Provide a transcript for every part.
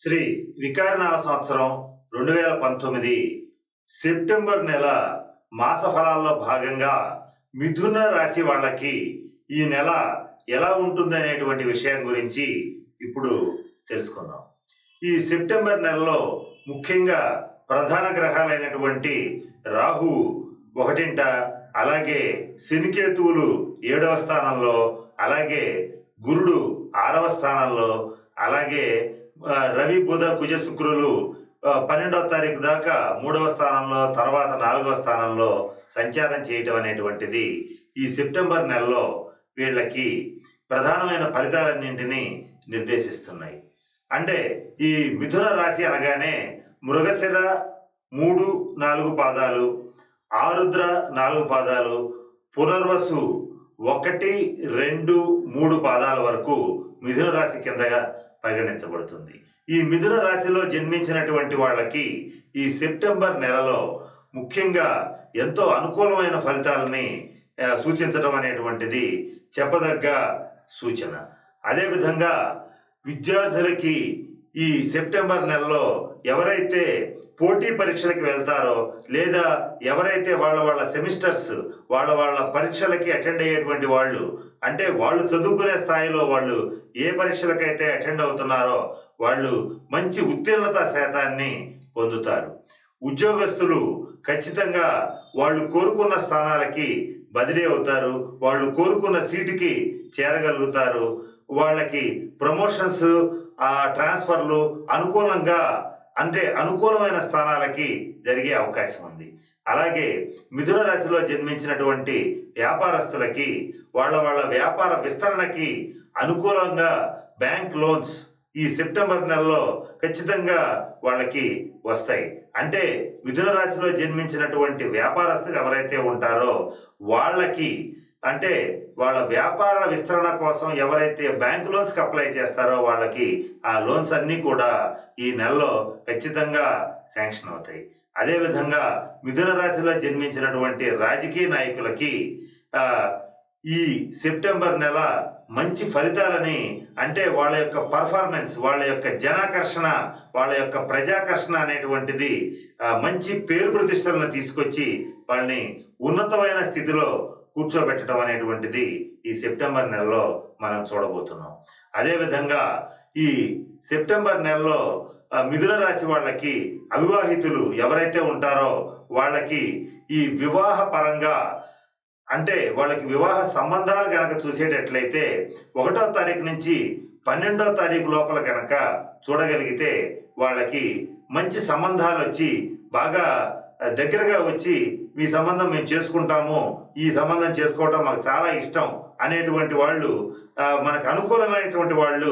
శ్రీ వికారనామ సంవత్సరం రెండు వేల పంతొమ్మిది సెప్టెంబర్ నెల మాస ఫలాల్లో భాగంగా మిథున రాశి వాళ్ళకి ఈ నెల ఎలా ఉంటుంది అనేటువంటి విషయం గురించి ఇప్పుడు తెలుసుకుందాం. ఈ సెప్టెంబర్ నెలలో ముఖ్యంగా ప్రధాన గ్రహాలైనటువంటి రాహు ఒకటింట అలాగే శనికేతువులు ఏడవ స్థానంలో అలాగే గురుడు ఆరవ స్థానంలో అలాగే రవి బుధ కుజ శుక్రులు పన్నెండవ తారీఖు దాకా మూడవ స్థానంలో తర్వాత నాలుగవ స్థానంలో సంచారం చేయటం అనేటువంటిది ఈ సెప్టెంబర్ నెలలో వీళ్ళకి ప్రధానమైన ఫలితాలన్నింటినీ నిర్దేశిస్తున్నాయి. అంటే ఈ మిథున రాశి అనగానే మృగశిర మూడు నాలుగు పాదాలు ఆరుద్ర నాలుగు పాదాలు పునర్వసు ఒకటి రెండు మూడు పాదాల వరకు మిథున రాశి కిందగా పరిగణించబడుతుంది. ఈ మిథున రాశిలో జన్మించినటువంటి వాళ్ళకి ఈ సెప్టెంబర్ నెలలో ముఖ్యంగా ఎంతో అనుకూలమైన ఫలితాలని సూచించడం అనేటువంటిది చెప్పదగ్గ సూచన. అదేవిధంగా విద్యార్థులకి ఈ సెప్టెంబర్ నెలలో ఎవరైతే పోటీ పరీక్షలకు వెళ్తారో లేదా ఎవరైతే వాళ్ళ వాళ్ళ సెమిస్టర్స్ వాళ్ళ వాళ్ళ పరీక్షలకి అటెండ్ అయ్యేటువంటి వాళ్ళు అంటే వాళ్ళు చదువుకునే స్థాయిలో వాళ్ళు ఏ పరీక్షలకైతే అటెండ్ అవుతున్నారో వాళ్ళు మంచి ఉత్తీర్ణత శాతాన్ని పొందుతారు. ఉద్యోగస్తులు ఖచ్చితంగా వాళ్ళు కోరుకున్న స్థానాలకి బదిలీ అవుతారు వాళ్ళు కోరుకున్న సీటుకి చేరగలుగుతారు వాళ్ళకి ప్రమోషన్స్ ఆ ట్రాన్స్ఫర్లు అనుకూలంగా అంటే అనుకూలమైన స్థానాలకి జరిగే అవకాశం ఉంది అలాగే మిథున రాశిలో జన్మించినటువంటి వ్యాపారస్తులకి వాళ్ళ వాళ్ళ వ్యాపార విస్తరణకి అనుకూలంగా బ్యాంక్ లోన్స్ ఈ సెప్టెంబర్ నెలలో ఖచ్చితంగా వాళ్ళకి వస్తాయి. అంటే మిథున రాశిలో జన్మించినటువంటి వ్యాపారస్తులు ఎవరైతే ఉంటారో వాళ్ళకి అంటే వాళ్ళ వ్యాపార విస్తరణ కోసం ఎవరైతే బ్యాంక్ లోన్స్కి అప్లై చేస్తారో వాళ్ళకి ఆ లోన్స్ అన్నీ కూడా ఈ నెలలో ఖచ్చితంగా శాంక్షన్ అవుతాయి. అదేవిధంగా మిథున రాశిలో జన్మించినటువంటి రాజకీయ నాయకులకి ఈ సెప్టెంబర్ నెల మంచి ఫలితాలని అంటే వాళ్ళ యొక్క పర్ఫార్మెన్స్ వాళ్ళ యొక్క జనాకర్షణ వాళ్ళ యొక్క ప్రజాకర్షణ అనేటువంటిది మంచి పేరు ప్రతిష్టలను తీసుకొచ్చి వాళ్ళని ఉన్నతమైన స్థితిలో కూర్చోబెట్టడం అనేటువంటిది ఈ సెప్టెంబర్ నెలలో మనం చూడబోతున్నాం. అదేవిధంగా ఈ సెప్టెంబర్ నెలలో మిథున రాశి వాళ్ళకి అవివాహితులు ఎవరైతే ఉంటారో వాళ్ళకి ఈ వివాహ పరంగా అంటే వాళ్ళకి వివాహ సంబంధాలు కనుక చూసేటట్లయితే ఒకటో తారీఖు నుంచి పన్నెండో తారీఖు లోపల కనుక చూడగలిగితే వాళ్ళకి మంచి సంబంధాలు వచ్చి బాగా దగ్గరగా వచ్చి మీ సంబంధం మేము చేసుకుంటాము ఈ సంబంధం చేసుకోవటం మాకు చాలా ఇష్టం అనేటువంటి వాళ్ళు మనకు అనుకూలమైనటువంటి వాళ్ళు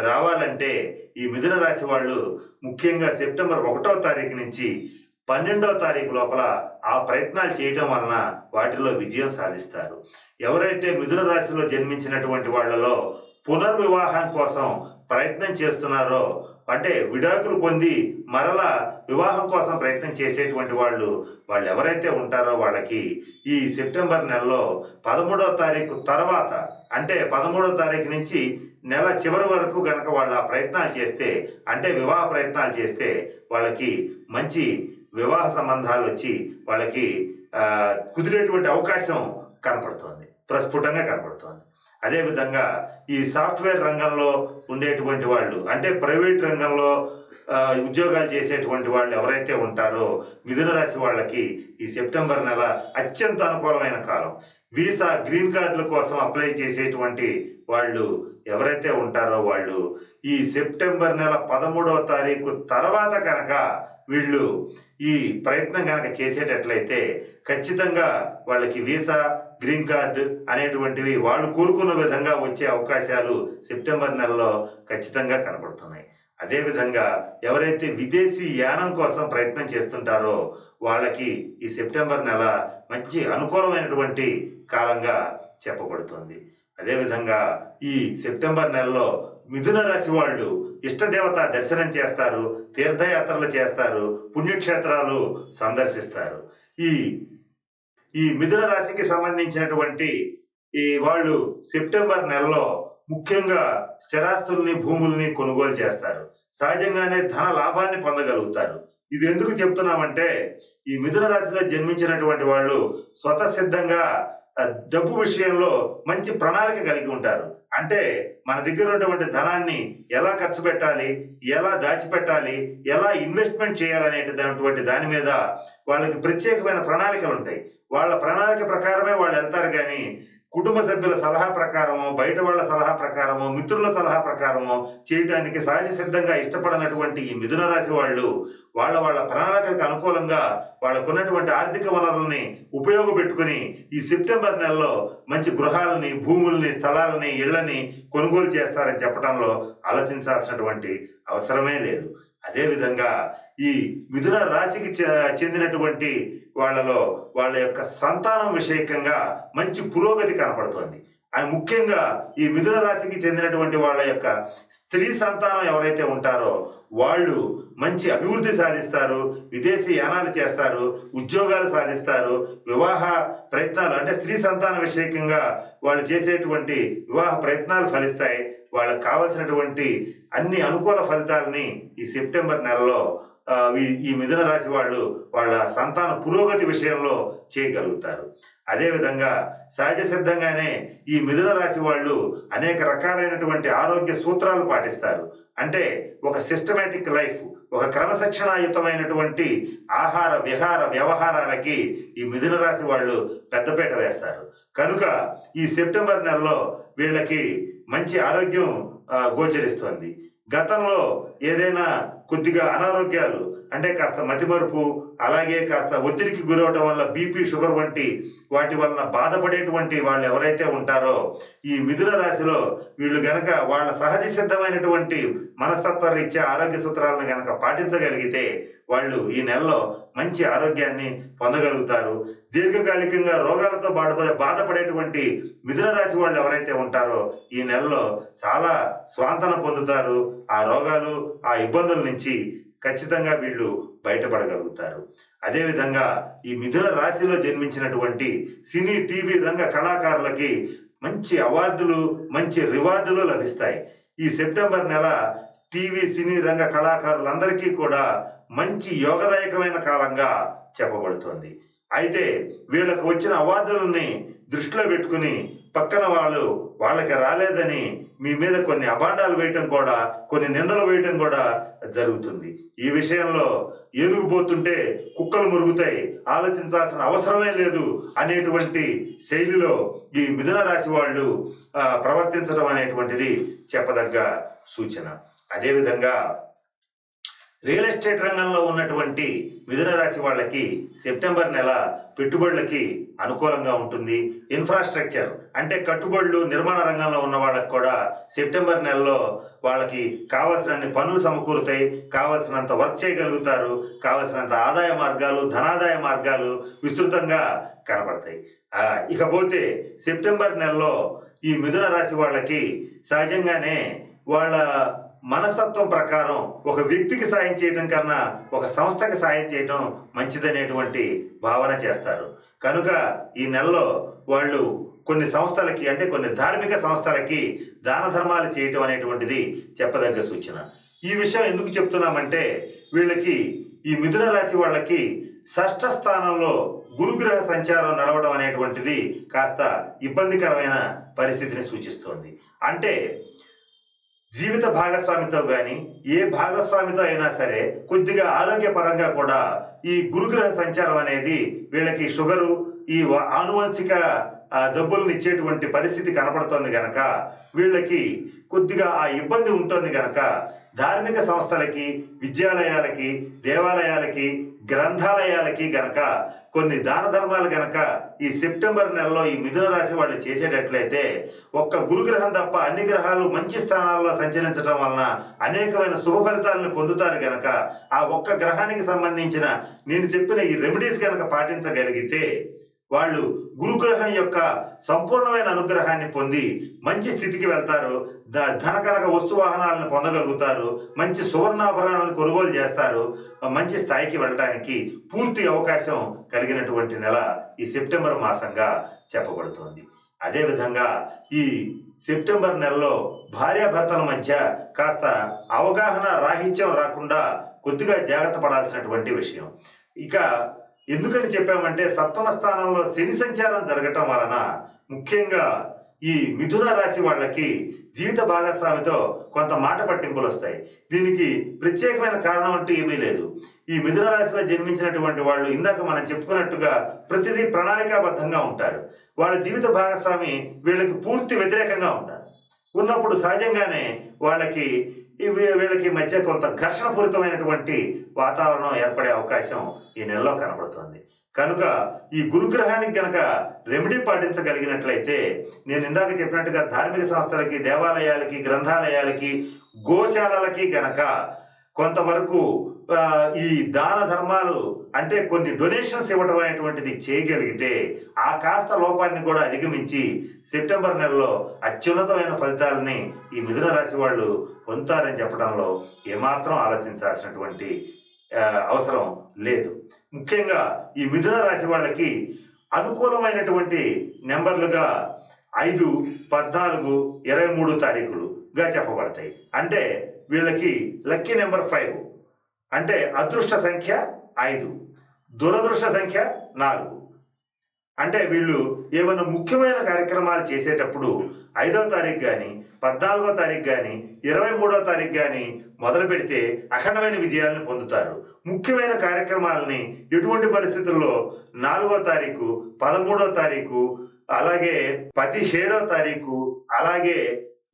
రావాలంటే ఈ మిథున రాశి వాళ్ళు ముఖ్యంగా సెప్టెంబర్ ఒకటో తారీఖు నుంచి పన్నెండవ తారీఖు లోపల ఆ ప్రయత్నాలు చేయటం వలన వాటిలో విజయం సాధిస్తారు. ఎవరైతే మిథున రాశిలో జన్మించినటువంటి వాళ్ళలో పునర్వివాహం కోసం ప్రయత్నం చేస్తున్నారో అంటే విడాకులు పొంది మరలా వివాహం కోసం ప్రయత్నం చేసేటువంటి వాళ్ళు వాళ్ళు ఎవరైతే ఉంటారో వాళ్ళకి ఈ సెప్టెంబర్ నెలలో పదమూడవ తారీఖు తర్వాత అంటే పదమూడవ తారీఖు నుంచి నెల చివరి వరకు గనక వాళ్ళు ఆ ప్రయత్నాలు చేస్తే అంటే వివాహ ప్రయత్నాలు చేస్తే వాళ్ళకి మంచి వివాహ సంబంధాలు వచ్చి వాళ్ళకి కుదిరేటువంటి అవకాశం కనపడుతోంది ప్రస్ఫుటంగా కనపడుతోంది. అదేవిధంగా ఈ సాఫ్ట్వేర్ రంగంలో ఉండేటువంటి వాళ్ళు అంటే ప్రైవేట్ రంగంలో ఉద్యోగాలు చేసేటువంటి వాళ్ళు ఎవరైతే ఉంటారో మిథున రాశి వాళ్ళకి ఈ సెప్టెంబర్ నెల అత్యంత అనుకూలమైన కాలం. వీసా గ్రీన్ కార్డుల కోసం అప్లై చేసేటువంటి వాళ్ళు ఎవరైతే ఉంటారో వాళ్ళు ఈ సెప్టెంబర్ నెల పదమూడవ తారీఖు తర్వాత కనుక వీళ్ళు ఈ ప్రయత్నం కనుక చేసేటట్లయితే ఖచ్చితంగా వాళ్ళకి వీసా గ్రీన్ కార్డు అనేటువంటివి వాళ్ళు కోరుకున్న విధంగా వచ్చే అవకాశాలు సెప్టెంబర్ నెలలో ఖచ్చితంగా కనబడుతున్నాయి. అదేవిధంగా ఎవరైతే విదేశీ యానం కోసం ప్రయత్నం చేస్తుంటారో వాళ్ళకి ఈ సెప్టెంబర్ నెల మంచి అనుకూలమైనటువంటి కాలంగా చెప్పబడుతుంది. అదేవిధంగా ఈ సెప్టెంబర్ నెలలో మిథున రాశి వాళ్ళు ఇష్టదేవత దర్శనం చేస్తారు తీర్థయాత్రలు చేస్తారు పుణ్యక్షేత్రాలు సందర్శిస్తారు. ఈ ఈ మిథున రాశికి సంబంధించినటువంటి ఈ వాళ్ళు సెప్టెంబర్ నెలలో ముఖ్యంగా స్థిరాస్తుల్ని భూముల్ని కొనుగోలు చేస్తారు. సహజంగానే ధన లాభాన్ని పొందగలుగుతారు. ఇది ఎందుకు చెప్తున్నామంటే ఈ మిథున రాశిలో జన్మించినటువంటి వాళ్ళు స్వతసిద్ధంగా సిద్ధంగా డబ్బు విషయంలో మంచి ప్రణాళిక కలిగి ఉంటారు. అంటే మన దగ్గర ఉన్నటువంటి ధనాన్ని ఎలా ఖర్చు పెట్టాలి ఎలా దాచిపెట్టాలి ఎలా ఇన్వెస్ట్మెంట్ చేయాలనేటటువంటి దాని మీద వాళ్ళకి ప్రత్యేకమైన ప్రణాళికలు ఉంటాయి. వాళ్ళ ప్రణాళిక ప్రకారమే వాళ్ళు వెళ్తారు కానీ కుటుంబ సభ్యుల సలహా ప్రకారమో బయట వాళ్ళ సలహా ప్రకారమో మిత్రుల సలహా ప్రకారమో చేయడానికి సహజ సిద్ధంగా ఇష్టపడినటువంటి ఈ మిథున రాశి వాళ్ళు వాళ్ళ వాళ్ళ ప్రణాళికకు అనుకూలంగా వాళ్ళకున్నటువంటి ఆర్థిక వనరుల్ని ఉపయోగపెట్టుకుని ఈ సెప్టెంబర్ నెలలో మంచి గృహాలని భూముల్ని స్థలాలని ఇళ్ళని కొనుగోలు చేస్తారని చెప్పడంలో ఆలోచించాల్సినటువంటి అవసరమే లేదు. అదేవిధంగా ఈ మిథున రాశికి చె- చెందినటువంటి వాళ్ళలో వాళ్ళ యొక్క సంతానం విషయకంగా మంచి పురోగతి కనపడుతోంది. అండ్ ముఖ్యంగా ఈ మిథున రాశికి చెందినటువంటి వాళ్ళ యొక్క స్త్రీ సంతానం ఎవరైతే ఉంటారో వాళ్ళు మంచి అభివృద్ధి సాధిస్తారు విదేశీ యానాలు చేస్తారు ఉద్యోగాలు సాధిస్తారు వివాహ ప్రయత్నాలు అంటే స్త్రీ సంతాన విషయకంగా వాళ్ళు చేసేటువంటి వివాహ ప్రయత్నాలు ఫలిస్తాయి. వాళ్ళకి కావలసినటువంటి అన్ని అనుకూల ఫలితాలని ఈ సెప్టెంబర్ నెలలో ఈ- ఈ మిథున రాశి వాళ్ళు వాళ్ళ సంతాన పురోగతి విషయంలో చేయగలుగుతారు. అదేవిధంగా సహజ సిద్ధంగానే ఈ మిథున రాశి వాళ్ళు అనేక రకాలైనటువంటి ఆరోగ్య సూత్రాలు పాటిస్తారు. అంటే ఒక సిస్టమేటిక్ లైఫ్ ఒక క్రమశిక్షణాయుతమైనటువంటి ఆహార విహార వ్యవహారాలకి ఈ మిథున రాశి వాళ్ళు పెద్దపేట వేస్తారు. కనుక ఈ సెప్టెంబర్ నెలలో వీళ్ళకి మంచి ఆరోగ్యం గోచరిస్తోంది గోచరిస్తుంది. గతంలో ఏదైనా కొద్దిగా అనారోగ్యాలు అంటే కాస్త మతిమరుపు అలాగే కాస్త ఒత్తిడికి గురవడం వల్ల బీపీ షుగర్ వంటి వాటి వలన బాధపడేటువంటి వాళ్ళు ఎవరైతే ఉంటారో ఈ మిథున రాశిలో వీళ్ళు గనక వాళ్ళ సహజ సిద్ధమైనటువంటి మనస్తత్వ రీత్యా ఆరోగ్య సూత్రాలను గనక పాటించగలిగితే వాళ్ళు ఈ నెలలో మంచి ఆరోగ్యాన్ని పొందగలుగుతారు. దీర్ఘకాలికంగా రోగాలతో బాధపడే బాధపడేటువంటి మిథున రాశి వాళ్ళు ఎవరైతే ఉంటారో ఈ నెలలో చాలా స్వాంతన పొందుతారు. ఆ రోగాలు ఆ ఇబ్బందుల నుంచి ఖచ్చితంగా వీళ్ళు బయటపడగలుగుతారు. అదేవిధంగా ఈ మిథున రాశిలో జన్మించినటువంటి సినీ టీవీ రంగ కళాకారులకి మంచి అవార్డులు మంచి రివార్డులు లభిస్తాయి. ఈ సెప్టెంబర్ నెల టీవీ సినీ రంగ కళాకారులందరికీ కూడా మంచి యోగదాయకమైన కాలంగా చెప్పబడుతోంది. అయితే వీళ్ళకు వచ్చిన అవార్డులని దృష్టిలో పెట్టుకుని పక్కన వాళ్ళు వాళ్ళకి రాలేదని మీ మీద కొన్ని అభాండాలు వేయటం కూడా కొన్ని నిందలు వేయటం కూడా జరుగుతుంది. ఈ విషయంలో ఏనుగు పోతుంటే కుక్కలు మురుగుతాయి ఆలోచించాల్సిన అవసరమే లేదు అనేటువంటి శైలిలో ఈ మిథున రాశి వాళ్ళు ప్రవర్తించడం అనేటువంటిది చెప్పదగ్గ సూచన. అదేవిధంగా రియల్ ఎస్టేట్ రంగంలో ఉన్నటువంటి మిథున రాశి వాళ్ళకి సెప్టెంబర్ నెల పెట్టుబడులకి అనుకూలంగా ఉంటుంది. ఇన్ఫ్రాస్ట్రక్చర్ అంటే కట్టుబడులు నిర్మాణ రంగంలో ఉన్న వాళ్ళకి కూడా సెప్టెంబర్ నెలలో వాళ్ళకి కావలసినన్ని పనులు సమకూరుతాయి. కావలసినంత వర్క్ చేయగలుగుతారు. కావలసినంత ఆదాయ మార్గాలు ధనాదాయ మార్గాలు విస్తృతంగా కనపడతాయి ఇకపోతే సెప్టెంబర్ నెలలో ఈ మిథున రాశి వాళ్ళకి సహజంగానే వాళ్ళ మనస్తత్వం ప్రకారం ఒక వ్యక్తికి సాయం చేయడం కన్నా ఒక సంస్థకి సాయం చేయడం మంచిదనేటువంటి భావన చేస్తారు. కనుక ఈ నెలలో వాళ్ళు కొన్ని సంస్థలకి అంటే కొన్ని ధార్మిక సంస్థలకి దాన ధర్మాలు చేయటం అనేటువంటిది చెప్పదగ్గ సూచన. ఈ విషయం ఎందుకు చెప్తున్నామంటే వీళ్ళకి ఈ మిథున రాశి వాళ్ళకి షష్ఠ స్థానంలో గురుగ్రహ సంచారం నడవడం అనేటువంటిది కాస్త ఇబ్బందికరమైన పరిస్థితిని సూచిస్తోంది. అంటే జీవిత భాగస్వామితో కానీ ఏ భాగస్వామితో అయినా సరే కొద్దిగా ఆరోగ్యపరంగా కూడా ఈ గురుగ్రహ సంచారం అనేది వీళ్ళకి షుగరు ఈ ఆనువంశిక జబ్బులను ఇచ్చేటువంటి పరిస్థితి కనపడుతోంది గనక వీళ్ళకి కొద్దిగా ఆ ఇబ్బంది ఉంటుంది గనక ధార్మిక సంస్థలకి విద్యాలయాలకి దేవాలయాలకి గ్రంథాలయాలకి గనక కొన్ని దాన ధర్మాలు గనక ఈ సెప్టెంబర్ నెలలో ఈ మిథున రాశి వాళ్ళు చేసేటట్లయితే ఒక్క గురుగ్రహం తప్ప అన్ని గ్రహాలు మంచి స్థానాల్లో సంచరించడం వలన అనేకమైన శుభ ఫలితాలను పొందుతారు గనక ఆ ఒక్క గ్రహానికి సంబంధించిన నేను చెప్పిన ఈ రెమెడీస్ గనక పాటించగలిగితే వాళ్ళు గురుగ్రహం యొక్క సంపూర్ణమైన అనుగ్రహాన్ని పొంది మంచి స్థితికి వెళ్తారు. ద- ధనకనక వస్తు వాహనాలను పొందగలుగుతారు. మంచి సువర్ణాభరణాలను కొనుగోలు చేస్తారు. మంచి స్థాయికి వెళ్ళడానికి పూర్తి అవకాశం కలిగినటువంటి నెల ఈ సెప్టెంబర్ మాసంగా చెప్పబడుతోంది. అదేవిధంగా ఈ సెప్టెంబర్ నెలలో భార్యాభర్తల మధ్య కాస్త అవగాహన రాహిత్యం రాకుండా కొద్దిగా జాగ్రత్త పడాల్సినటువంటి విషయం. ఇక ఎందుకని చెప్పామంటే సప్తమ స్థానంలో శని సంచారం జరగటం వలన ముఖ్యంగా ఈ మిథున రాశి వాళ్ళకి జీవిత భాగస్వామితో కొంత మాట పట్టింపులు వస్తాయి. దీనికి ప్రత్యేకమైన కారణం అంటూ ఏమీ లేదు. ఈ మిథున రాశిలో జన్మించినటువంటి వాళ్ళు ఇందాక మనం చెప్పుకున్నట్టుగా ప్రతిదీ ప్రణాళికాబద్ధంగా ఉంటారు. వాళ్ళ జీవిత భాగస్వామి వీళ్ళకి పూర్తి వ్యతిరేకంగా ఉంటారు. ఉన్నప్పుడు సహజంగానే వాళ్ళకి ఇవి వీళ్ళకి మధ్య కొంత ఘర్షణపూరితమైనటువంటి వాతావరణం ఏర్పడే అవకాశం ఈ నెలలో కనబడుతుంది. కనుక ఈ గురుగ్రహానికి గనక రెమెడీ పాటించగలిగినట్లయితే నేను ఇందాక చెప్పినట్టుగా ధార్మిక సంస్థలకి దేవాలయాలకి గ్రంథాలయాలకి గోశాలలకి గనక కొంతవరకు ఈ దాన ధర్మాలు అంటే కొన్ని డొనేషన్స్ ఇవ్వడం అనేటువంటిది చేయగలిగితే ఆ కాస్త లోపాన్ని కూడా అధిగమించి సెప్టెంబర్ నెలలో అత్యున్నతమైన ఫలితాలని ఈ మిథున రాశి వాళ్ళు పొందుతారని చెప్పడంలో ఏమాత్రం ఆలోచించాల్సినటువంటి అవసరం లేదు. ముఖ్యంగా ఈ మిథున రాశి వాళ్ళకి అనుకూలమైనటువంటి నెంబర్లుగా ఐదు పద్నాలుగు ఇరవై మూడు తారీఖులుగా చెప్పబడతాయి. అంటే వీళ్ళకి లక్కీ నెంబర్ ఫైవ్. అంటే అదృష్ట సంఖ్య ఐదు దురదృష్ట సంఖ్య నాలుగు. అంటే వీళ్ళు ఏమైనా ముఖ్యమైన కార్యక్రమాలు చేసేటప్పుడు ఐదవ తారీఖు కానీ పద్నాలుగో తారీఖు కానీ ఇరవై మూడో తారీఖు కానీ మొదలు పెడితే అఖండమైన విజయాలను పొందుతారు. ముఖ్యమైన కార్యక్రమాలని ఎటువంటి పరిస్థితుల్లో నాలుగో తారీఖు పదమూడో తారీఖు అలాగే పదిహేడో తారీఖు అలాగే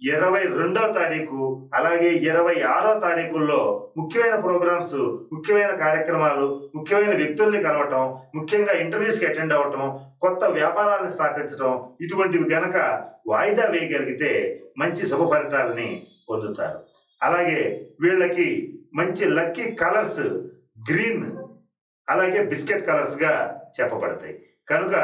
ఇరవై రెండో తారీఖు అలాగే ఇరవై ఆరో తారీఖుల్లో ముఖ్యమైన ప్రోగ్రామ్స్ ముఖ్యమైన కార్యక్రమాలు ముఖ్యమైన వ్యక్తుల్ని కలవటం ముఖ్యంగా ఇంటర్వ్యూస్కి అటెండ్ అవ్వటం కొత్త వ్యాపారాలను స్థాపించడం ఇటువంటివి గనక వాయిదా వేయగలిగితే మంచి శుభ ఫలితాలని పొందుతారు. అలాగే వీళ్ళకి మంచి లక్కీ కలర్స్ గ్రీన్ అలాగే బిస్కెట్ కలర్స్గా చెప్పబడతాయి. కనుక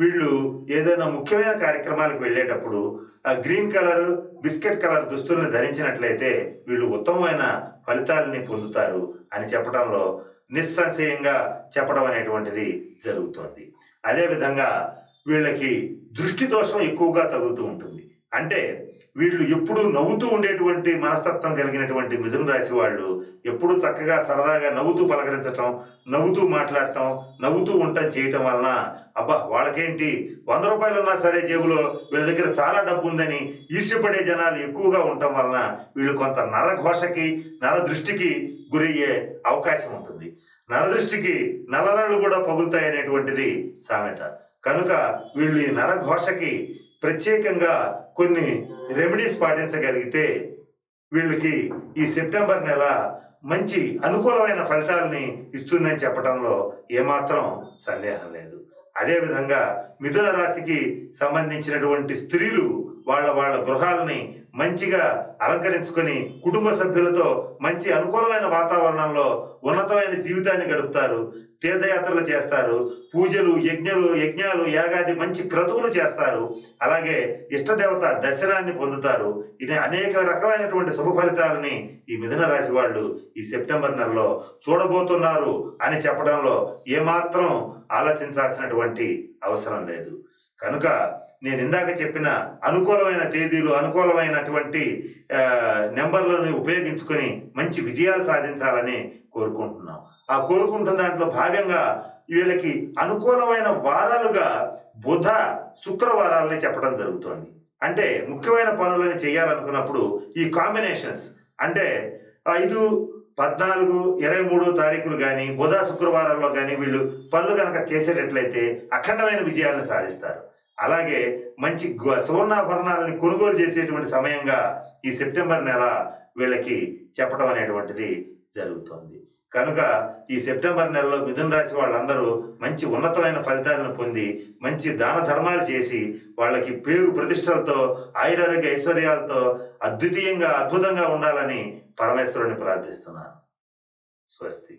వీళ్ళు ఏదైనా ముఖ్యమైన కార్యక్రమాలకు వెళ్ళేటప్పుడు ఆ గ్రీన్ కలర్ బిస్కెట్ కలర్ దుస్తుల్ని ధరించినట్లయితే వీళ్ళు ఉత్తమమైన ఫలితాలని పొందుతారు అని చెప్పడంలో నిస్సంశయంగా చెప్పడం అనేటువంటిది జరుగుతోంది. అదేవిధంగా వీళ్ళకి దృష్టి దోషం ఎక్కువగా తగులుతూ ఉంటుంది. అంటే వీళ్ళు ఎప్పుడూ నవ్వుతూ ఉండేటువంటి మనస్తత్వం కలిగినటువంటి మిథున రాశి వాళ్ళు ఎప్పుడూ చక్కగా సరదాగా నవ్వుతూ పలకరించటం నవ్వుతూ మాట్లాడటం నవ్వుతూ ఉండటం చేయటం వలన అబ్బా వాళ్ళకేంటి? వంద రూపాయలు ఉన్నా సరే జేబులో వీళ్ళ దగ్గర చాలా డబ్బు ఉందని ఈర్ష్యపడే జనాలు ఎక్కువగా ఉండటం వలన వీళ్ళు కొంత నరఘోషకి నర దృష్టికి గురయ్యే అవకాశం ఉంటుంది. నరదృష్టికి నల్లరాళ్ళు కూడా పగులుతాయి అనేటువంటిది సామెత. కనుక వీళ్ళు ఈ నరఘోషకి ప్రత్యేకంగా కొన్ని రెమెడీస్ పాటించగలిగితే వీళ్ళకి ఈ సెప్టెంబర్ నెల మంచి అనుకూలమైన ఫలితాలని ఇస్తుందని చెప్పడంలో ఏమాత్రం సందేహం లేదు. అదేవిధంగా మిథున రాశికి సంబంధించినటువంటి స్త్రీలు వాళ్ళ వాళ్ళ గృహాలని మంచిగా అలంకరించుకొని కుటుంబ సభ్యులతో మంచి అనుకూలమైన వాతావరణంలో ఉన్నతమైన జీవితాన్ని గడుపుతారు తీర్థయాత్రలు చేస్తారు పూజలు యజ్ఞలు యజ్ఞాలు యాగాది మంచి క్రతువులు చేస్తారు. అలాగే ఇష్టదేవత దర్శనాన్ని పొందుతారు. ఇది అనేక రకమైనటువంటి శుభ ఫలితాలని ఈ మిథున రాశి వాళ్ళు ఈ సెప్టెంబర్ నెలలో చూడబోతున్నారు అని చెప్పడంలో ఏమాత్రం ఆలోచించాల్సినటువంటి అవసరం లేదు. కనుక నేను ఇందాక చెప్పిన అనుకూలమైన తేదీలు అనుకూలమైనటువంటి నెంబర్లను ఉపయోగించుకొని మంచి విజయాలు సాధించాలని కోరుకుంటున్నాం. ఆ కోరుకుంటున్న దాంట్లో భాగంగా వీళ్ళకి అనుకూలమైన వారాలుగా బుధ శుక్రవారాలని చెప్పడం జరుగుతోంది. అంటే ముఖ్యమైన పనులను చేయాలనుకున్నప్పుడు ఈ కాంబినేషన్స్ అంటే ఐదు పద్నాలుగు ఇరవై మూడు తారీఖులు కానీ బుధ శుక్రవారాల్లో కానీ వీళ్ళు పనులు కనుక చేసేటట్లయితే అఖండమైన విజయాలను సాధిస్తారు. అలాగే మంచి గు- సువర్ణాభరణాలని కొనుగోలు చేసేటువంటి సమయంగా ఈ సెప్టెంబర్ నెల వీళ్ళకి చెప్పడం అనేటువంటిది జరుగుతుంది. కనుక ఈ సెప్టెంబర్ నెలలో మిథున రాశి వాళ్ళందరూ మంచి ఉన్నతమైన ఫలితాలను పొంది మంచి దాన ధర్మాలు చేసి వాళ్ళకి పేరు ప్రతిష్టలతో ఆయురారోగ్య ఐశ్వర్యాలతో అద్వితీయంగా అద్భుతంగా ఉండాలని పరమేశ్వరుని ప్రార్థిస్తున్నాను. స్వస్తి.